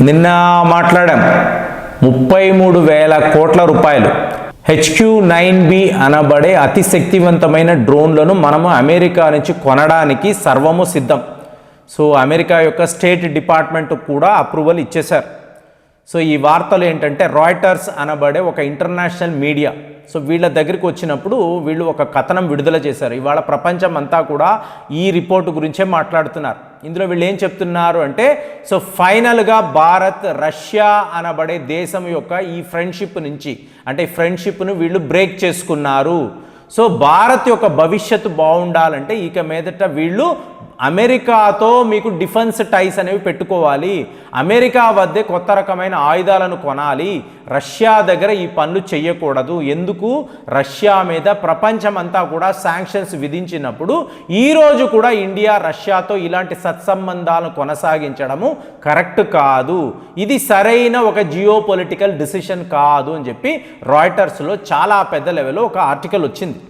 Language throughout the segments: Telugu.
నిన్న మాట్లాడాం. ముప్పై మూడు వేల కోట్ల రూపాయలు. హెచ్క్యూ నైన్ బి అనబడే అతి శక్తివంతమైన డ్రోన్లను మనము అమెరికా నుంచి కొనడానికి సర్వము సిద్ధం. సో అమెరికా యొక్క స్టేట్ డిపార్ట్మెంట్ కూడా అప్రూవల్ ఇచ్చేశారు. సో ఈ వార్తలు ఏంటంటే రాయిటర్స్ అనబడే ఒక ఇంటర్నేషనల్ మీడియా సో వీళ్ళ దగ్గరికి వచ్చినప్పుడు వీళ్ళు ఒక కథనం విడుదల చేశారు. ఇవాళ ప్రపంచం అంతా కూడా ఈ రిపోర్టు గురించే మాట్లాడుతున్నారు. ఇందులో వీళ్ళు ఏం చెప్తున్నారు అంటే సో ఫైనల్గా భారత్ రష్యా అనబడే దేశం యొక్క ఈ ఫ్రెండ్షిప్ నుంచి అంటే ఫ్రెండ్షిప్ను వీళ్ళు బ్రేక్ చేసుకున్నారు. సో భారత్ యొక్క భవిష్యత్తు బాగుండాలంటే ఇక మీదట వీళ్ళు అమెరికాతో మీకు డిఫెన్స్ టైస్ అనేవి పెట్టుకోవాలి. అమెరికా వద్దే కొత్త రకమైన ఆయుధాలను కొనాలి. రష్యా దగ్గర ఈ పనులు చేయకూడదు ఎందుకు? రష్యా మీద ప్రపంచం అంతా కూడా శాంక్షన్స్ విధించినప్పుడు ఈరోజు కూడా ఇండియా రష్యాతో ఇలాంటి సత్సంబంధాలను కొనసాగించడము కరెక్ట్ కాదు. ఇది సరైన ఒక జియో పొలిటికల్ డిసిషన్ కాదు అని చెప్పి రాయిటర్స్లో చాలా పెద్ద లెవెల్లో ఒక ఆర్టికల్ వచ్చింది.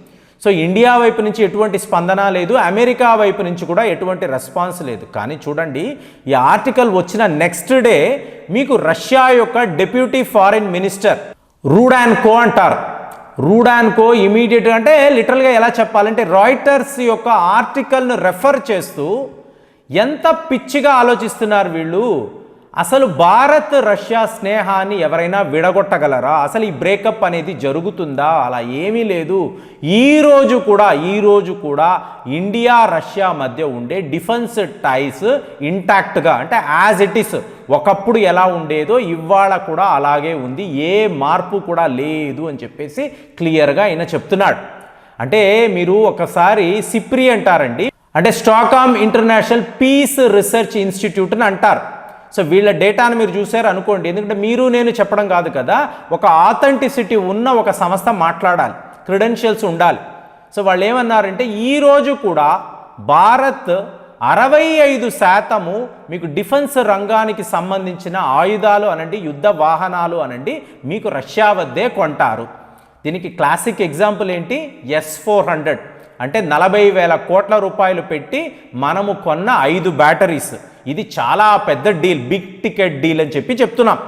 సో ఇండియా వైపు నుంచి ఎటువంటి స్పందన లేదు అమెరికా వైపు నుంచి కూడా ఎటువంటి రెస్పాన్స్ లేదు. కానీ చూడండి ఈ ఆర్టికల్ వచ్చిన నెక్స్ట్ డే మీకు రష్యా యొక్క deputy foreign minister Rudenko అంటారు. రూడాన్ కో ఇమీడియట్గా అంటే లిటరల్గా ఎలా చెప్పాలంటే రాయిటర్స్ యొక్క ఆర్టికల్ను రెఫర్ చేస్తూ ఎంత పిచ్చిగా ఆలోచిస్తున్నారు వీళ్ళు? అసలు భారత్ రష్యా స్నేహాన్ని ఎవరైనా విడగొట్టగలరా? అసలు ఈ బ్రేకప్ అనేది జరుగుతుందా? అలా ఏమీ లేదు. ఈరోజు కూడా ఈరోజు కూడా ఇండియా రష్యా మధ్య ఉండే డిఫెన్స్ టైస్ ఇంటాక్ట్గా అంటే యాజ్ ఇట్ ఇస్ ఒకప్పుడు ఎలా ఉండేదో ఇవాళ కూడా అలాగే ఉంది. ఏ మార్పు కూడా లేదు అని చెప్పేసి క్లియర్గా ఆయన చెప్తున్నాడు. అంటే మీరు ఒకసారి సిప్రి అంటారండి. అంటే Stockholm International Peace Research Institute అని అంటారు. సో వీళ్ళ డేటాను మీరు చూశారు అనుకోండి. ఎందుకంటే మీరు నేను చెప్పడం కాదు కదా. ఒక ఆథెంటిసిటీ ఉన్న ఒక సంస్థ మాట్లాడాలి. క్రిడెన్షియల్స్ ఉండాలి. సో వాళ్ళు ఏమన్నారంటే ఈరోజు కూడా భారత్ అరవై ఐదు శాతము మీకు డిఫెన్స్ రంగానికి సంబంధించిన ఆయుధాలు అనండి యుద్ధ వాహనాలు అనండి మీకు రష్యా వద్దే కొంటారు. దీనికి క్లాసిక్ ఎగ్జాంపుల్ ఏంటి? ఎస్ ఫోర్ హండ్రెడ్ అంటే నలభై వేల కోట్ల రూపాయలు పెట్టి మనము కొన్న ఐదు బ్యాటరీస్ ఇది చాలా పెద్ద డీల్ బిగ్ టికెట్ డీల్ అని చెప్పి చెప్తున్నాం.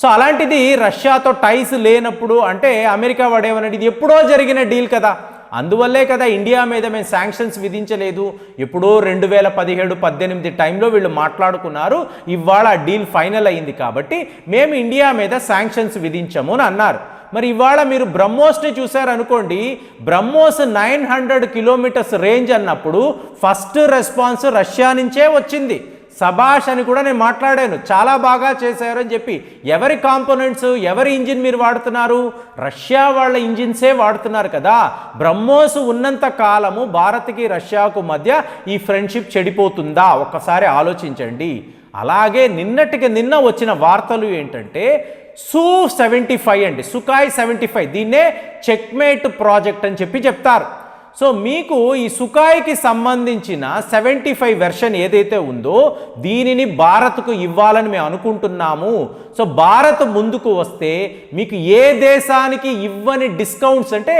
సో అలాంటిది రష్యాతో టైస్ లేనప్పుడు అంటే అమెరికా వాడేమనండి ఇది ఎప్పుడో జరిగిన డీల్ కదా. అందువల్లే కదా ఇండియా మీద మేము శాంక్షన్స్ విధించలేదు. ఎప్పుడో రెండు వేల పదిహేడు పద్దెనిమిది టైంలో వీళ్ళు మాట్లాడుకున్నారు. ఇవాళ డీల్ ఫైనల్ అయింది కాబట్టి మేము ఇండియా మీద శాంక్షన్స్ విధించము అని అన్నారు. మరి ఇవాళ మీరు బ్రహ్మోస్ని చూశారనుకోండి BrahMos nine hundred kilometres range అన్నప్పుడు ఫస్ట్ రెస్పాన్స్ రష్యా నుంచే వచ్చింది. సభాష్ అని కూడా నేను మాట్లాడాను. చాలా బాగా చేశారు అని చెప్పి. ఎవరి కాంపోనెంట్స్ ఎవరి ఇంజిన్ మీరు వాడుతున్నారు? రష్యా వాళ్ళ ఇంజిన్సే వాడుతున్నారు కదా? బ్రహ్మోస్ ఉన్నంత కాలము భారత్కి రష్యాకు మధ్య ఈ ఫ్రెండ్షిప్ చెడిపోతుందా? ఒక్కసారి ఆలోచించండి. అలాగే నిన్నటికి నిన్న వచ్చిన వార్తలు ఏంటంటే సు సెవెంటీ ఫైవ్ అండి. సుకాయ్ సెవెంటీ ఫైవ్ దీన్నే చెక్మేట్ ప్రాజెక్ట్ అని చెప్పి చెప్తారు. సో మీకు ఈ సుకాయికి సంబంధించిన సెవెంటీ ఫైవ్ వెర్షన్ ఏదైతే ఉందో దీనిని భారత్కు ఇవ్వాలని మేము అనుకుంటున్నాము. సో భారత్ ముందుకు వస్తే మీకు ఏ దేశానికి ఇవ్వని డిస్కౌంట్స్ అంటే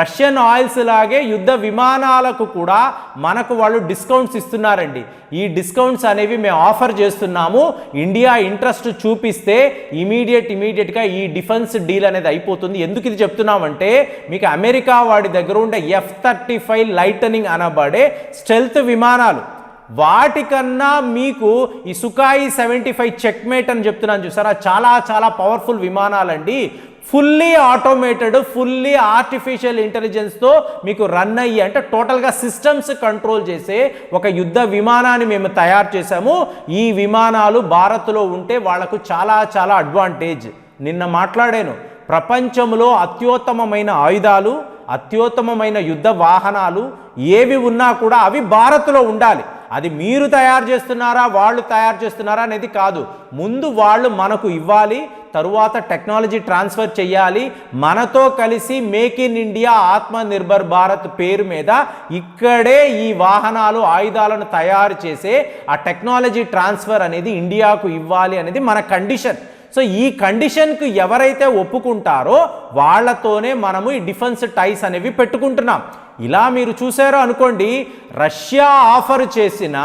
రష్యన్ ఆయిల్స్ లాగే యుద్ధ విమానాలకు కూడా మనకు వాళ్ళు డిస్కౌంట్స్ ఇస్తున్నారండి. ఈ డిస్కౌంట్స్ అనేవి మేము ఆఫర్ చేస్తున్నాము. ఇండియా ఇంట్రెస్ట్ చూపిస్తే ఇమీడియట్ ఇమీడియట్గా ఈ డిఫెన్స్ డీల్ అనేది అయిపోతుంది. ఎందుకు ఇది చెప్తున్నామంటే మీకు అమెరికా వాడి దగ్గర ఉండే ఎఫ్ థర్టీ ఫైవ్ లైటనింగ్ అనబడే స్టెల్త్ విమానాలు. వాటికన్నా మీకు ఈ సుకాయి సెవెంటీ ఫైవ్ చెక్మేట్ అని చెప్తున్నాను చూసారా? చాలా చాలా పవర్ఫుల్ విమానాలండి. ఫుల్లీ ఆటోమేటెడ్ ఫుల్లీ ఆర్టిఫిషియల్ ఇంటెలిజెన్స్తో మీకు రన్ అయ్యి అంటే టోటల్గా సిస్టమ్స్ కంట్రోల్ చేసే ఒక యుద్ధ విమానాన్ని మేము తయారు చేశాము. ఈ విమానాలు భారత్లో ఉంటే వాళ్ళకు చాలా చాలా అడ్వాంటేజ్ నిన్న మాట్లాడాను. ప్రపంచంలో అత్యుత్తమమైన ఆయుధాలు అత్యుత్తమమైన యుద్ధ వాహనాలు ఏవి ఉన్నా కూడా అవి భారత్లో ఉండాలి. అది మీరు తయారు చేస్తున్నారా వాళ్ళు తయారు చేస్తున్నారా అనేది కాదు. ముందు వాళ్ళు మనకు ఇవ్వాలి తరువాత టెక్నాలజీ ట్రాన్స్ఫర్ చేయాలి. మనతో కలిసి మేక్ ఇన్ ఇండియా ఆత్మ నిర్భర్ భారత్ పేరు మీద ఇక్కడే ఈ వాహనాలు ఆయుధాలను తయారు చేసే ఆ టెక్నాలజీ ట్రాన్స్ఫర్ అనేది ఇండియాకు ఇవ్వాలి అనేది మన కండిషన్. సో ఈ కండిషన్కు ఎవరైతే ఒప్పుకుంటారో వాళ్ళతోనే మనము ఈ డిఫెన్స్ టైస్ అనేవి పెట్టుకుంటున్నాం. ఇలా మీరు చూసారో అనుకోండి రష్యా ఆఫర్ చేసిన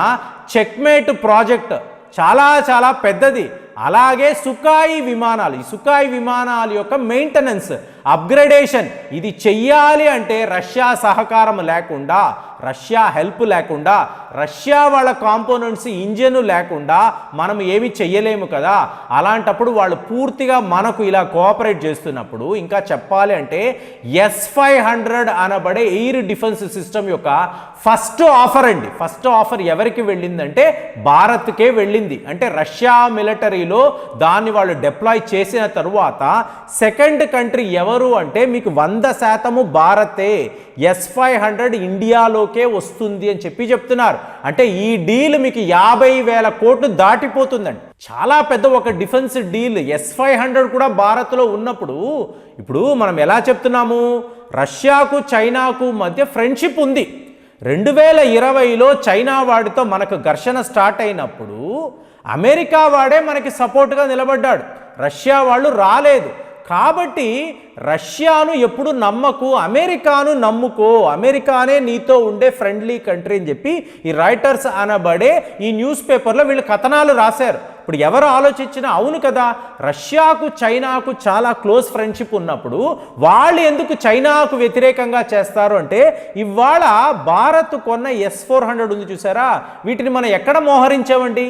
చెక్మేట్ ప్రాజెక్ట్ చాలా చాలా పెద్దది. అలాగే సుకాయి విమానాలు ఈ సుకాయి విమానాల యొక్క మెయింటెనెన్స్ అప్గ్రేడేషన్. ఇది చెయ్యాలి అంటే రష్యా సహకారం లేకుండా రష్యా హెల్ప్ లేకుండా రష్యా వాళ్ళ కాంపోనెంట్స్ ఇంజన్ లేకుండా మనం ఏమి చెయ్యలేము కదా. అలాంటప్పుడు వాళ్ళు పూర్తిగా మనకు ఇలా కోఆపరేట్ చేస్తున్నప్పుడు ఇంకా చెప్పాలి అంటే ఎస్ ఫైవ్ హండ్రెడ్ అనబడే ఎయిర్ డిఫెన్స్ సిస్టమ్ యొక్క ఫస్ట్ ఆఫర్ అండి. ఫస్ట్ ఆఫర్ ఎవరికి వెళ్ళిందంటే భారత్కే వెళ్ళింది. అంటే రష్యా మిలిటరీలో దాన్ని వాళ్ళు డిప్లాయ్ చేసిన తరువాత సెకండ్ కంట్రీ ఎవరు అంటే మీకు వంద శాతము భారతే ఎస్ ఫైవ్ హండ్రెడ్ ఇండియాలోకే వస్తుంది అని చెప్పి చెప్తున్నారు. అంటే ఈ డీల్ మీకు యాభై వేల కోట్లు దాటిపోతుందండి. చాలా పెద్ద ఒక defence deal S five hundred కూడా భారత్లో ఉన్నప్పుడు. ఇప్పుడు మనం ఎలా చెప్తున్నాము? రష్యాకు చైనాకు మధ్య ఫ్రెండ్షిప్ ఉంది. రెండు వేల ఇరవైలో చైనా వాడితో మనకు ఘర్షణ స్టార్ట్ అయినప్పుడు అమెరికా వాడే మనకి సపోర్ట్గా నిలబడ్డాడు. రష్యా వాళ్ళు రాలేదు. కాబట్టి రష్యాను ఎప్పుడు నమ్మకు అమెరికాను నమ్ముకో అమెరికానే నీతో ఉండే ఫ్రెండ్లీ కంట్రీ అని చెప్పి ఈ రైటర్స్ అనబడే ఈ న్యూస్ పేపర్లో వీళ్ళు కథనాలు రాశారు. ఇప్పుడు ఎవరు ఆలోచించినా అవును కదా రష్యాకు చైనాకు చాలా క్లోజ్ ఫ్రెండ్షిప్ ఉన్నప్పుడు వాళ్ళు ఎందుకు చైనాకు వ్యతిరేకంగా చేస్తారు అంటే ఇవాళ భారత్ కొన్న ఎస్ ఫోర్ హండ్రెడ్ ఉంది చూసారా? వీటిని మనం ఎక్కడ మోహరించామండి?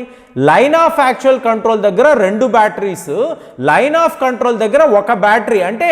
లైన్ ఆఫ్ యాక్చువల్ కంట్రోల్ దగ్గర రెండు బ్యాటరీస్ లైన్ ఆఫ్ కంట్రోల్ దగ్గర ఒక బ్యాటరీ. అంటే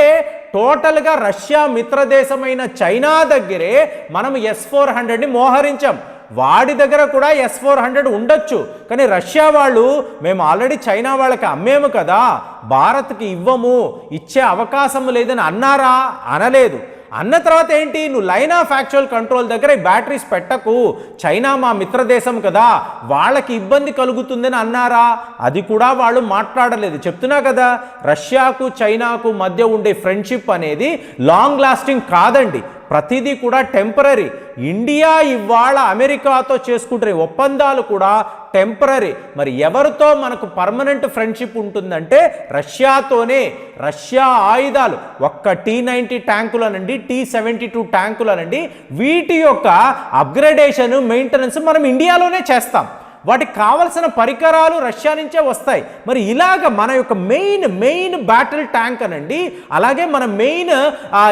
టోటల్గా రష్యా మిత్రదేశమైన చైనా దగ్గరే మనం ఎస్ ఫోర్ హండ్రెడ్ని మోహరించాం. వాడి దగ్గర కూడా ఎస్ ఫోర్ హండ్రెడ్ ఉండొచ్చు. కానీ రష్యా వాళ్ళు మేము ఆల్రెడీ చైనా వాళ్ళకి అమ్మేము కదా భారత్కి ఇవ్వము ఇచ్చే అవకాశం లేదని అన్నారా? అనలేదు. అన్న తర్వాత ఏంటి? నువ్వు లైన్ ఆఫ్ యాక్చువల్ కంట్రోల్ దగ్గర ఈ బ్యాటరీస్ పెట్టకు. చైనా మా మిత్రదేశం కదా వాళ్ళకి ఇబ్బంది కలుగుతుందని అన్నారా? అది కూడా వాళ్ళు మాట్లాడలేదు. చెప్తున్నా కదా రష్యాకు చైనాకు మధ్య ఉండే ఫ్రెండ్షిప్ అనేది లాంగ్ లాస్టింగ్ కాదండి. ప్రతిదీ కూడా టెంపరీ. ఇండియా ఇవాళ అమెరికాతో చేసుకుంటున్న ఒప్పందాలు కూడా టెంపరీ. మరి ఎవరితో మనకు పర్మనెంట్ ఫ్రెండ్షిప్ ఉంటుందంటే రష్యాతోనే. రష్యా ఆయుధాలు ఒక్క టీ నైంటీ ట్యాంకులనండి టీ సెవెంటీ టూ ట్యాంకులనండి. వీటి యొక్క అప్గ్రేడేషన్ మెయింటెనెన్స్ మనం ఇండియాలోనే చేస్తాం. వాటికి కావలసిన పరికరాలు రష్యా నుంచే వస్తాయి. మరి ఇలాగ మన యొక్క మెయిన్ మెయిన్ బ్యాటిల్ ట్యాంక్ అనండి అలాగే మన మెయిన్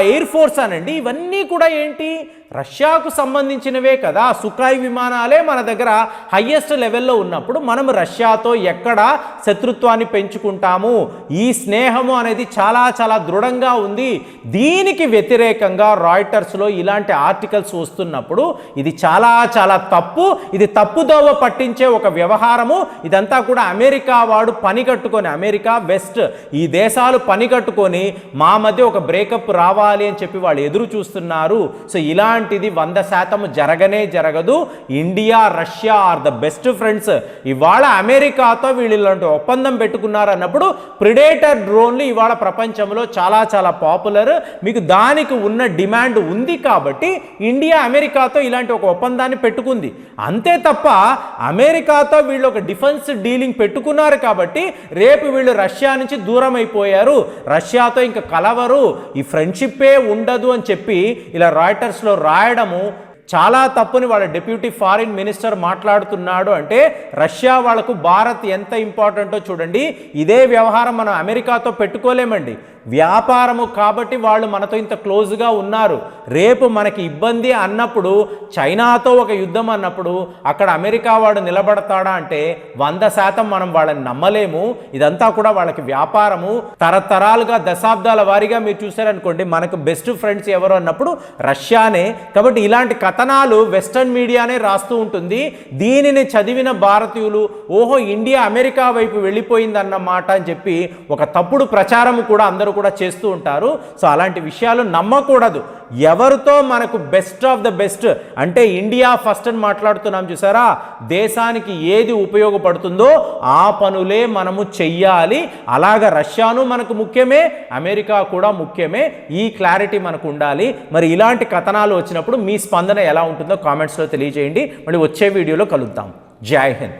ఎయిర్ ఫోర్స్ అనండి ఇవన్నీ కూడా ఏంటి? రష్యాకు సంబంధించినవే కదా. సుఖాయ్ విమానాలే మన దగ్గర హయ్యెస్ట్ లెవెల్లో ఉన్నప్పుడు మనం రష్యాతో ఎక్కడ శత్రుత్వాన్ని పెంచుకుంటాము? ఈ స్నేహము అనేది చాలా చాలా దృఢంగా ఉంది. దీనికి వ్యతిరేకంగా రాయిటర్స్లో ఇలాంటి ఆర్టికల్స్ వస్తున్నప్పుడు ఇది చాలా చాలా తప్పు. ఇది తప్పుదోవ పట్టించి ఒక వ్యవహారము ఇదంతా కూడా అమెరికా వాడు పని కట్టుకొని అమెరికా వెస్ట్ ఈ దేశాలు పని కట్టుకొని మా మధ్య ఒక బ్రేకప్ రావాలి అని చెప్పి వాళ్ళు ఎదురు చూస్తున్నారు. సో ఇలాంటిది వంద శాతం జరగనే జరగదు. India Russia are the best friends. ఇవాళ అమెరికాతో వీళ్ళు ఇలాంటి ఒప్పందం పెట్టుకున్నారు అన్నప్పుడు ప్రిడేటర్ డ్రోన్లు ఇవాళ ప్రపంచంలో చాలా చాలా పాపులర్. మీకు దానికి ఉన్న డిమాండ్ ఉంది కాబట్టి ఇండియా అమెరికాతో ఇలాంటి ఒక ఒప్పందాన్ని పెట్టుకుంది. అంతే తప్ప అమెరికాతో వీళ్ళు ఒక డిఫెన్స్ డీలింగ్ పెట్టుకున్నారు కాబట్టి రేపు వీళ్ళు రష్యా నుంచి దూరం అయిపోయారు రష్యాతో ఇంకా కలవరు. ఈ ఫ్రెండ్షిప్పే ఉండదు అని చెప్పి ఇలా రాయిటర్స్లో రాయడము చాలా తప్పుని వాళ్ళ డిప్యూటీ ఫారిన్ మినిస్టర్ మాట్లాడుతున్నాడు అంటే రష్యా వాళ్ళకు భారత్ ఎంత ఇంపార్టెంటో చూడండి. ఇదే వ్యవహారం మనం అమెరికాతో పెట్టుకోలేమండి. వ్యాపారము కాబట్టి వాళ్ళు మనతో ఇంత క్లోజ్గా ఉన్నారు. రేపు మనకి ఇబ్బంది అన్నప్పుడు చైనాతో ఒక యుద్ధం అన్నప్పుడు అక్కడ అమెరికా వాడు నిలబడతాడా అంటే వంద శాతం మనం వాళ్ళని నమ్మలేము. ఇదంతా కూడా వాళ్ళకి వ్యాపారము. తరతరాలుగా దశాబ్దాల వారీగా మీరు చూసారనుకోండి మనకు బెస్ట్ ఫ్రెండ్స్ ఎవరు అన్నప్పుడు రష్యానే. కాబట్టి ఇలాంటి కథనాలు వెస్టర్న్ మీడియానే రాస్తూ ఉంటుంది. దీనిని చదివిన భారతీయులు ఓహో ఇండియా అమెరికా వైపు వెళ్ళిపోయింది అన్నమాట అని చెప్పి ఒక తప్పుడు ప్రచారం కూడా అందరూ కూడా చేస్తూ ఉంటారు. సో అలాంటి విషయాలు నమ్మకూడదు. ఎవరితో మనకు బెస్ట్ ఆఫ్ ద బెస్ట్ అంటే ఇండియా ఫస్ట్ అని మాట్లాడుతున్నాం చూసారా? దేశానికి ఏది ఉపయోగపడుతుందో ఆ పనులే మనము చెయ్యాలి. అలాగ రష్యాను మనకు ముఖ్యమే అమెరికా కూడా ముఖ్యమే. ఈ క్లారిటీ మనకు ఉండాలి. మరి ఇలాంటి కథనాలు వచ్చినప్పుడు మీ స్పందన ఎలా ఉంటుందో కామెంట్స్లో తెలియజేయండి. మళ్ళీ వచ్చే వీడియోలో కలుద్దాం. జై హింద్.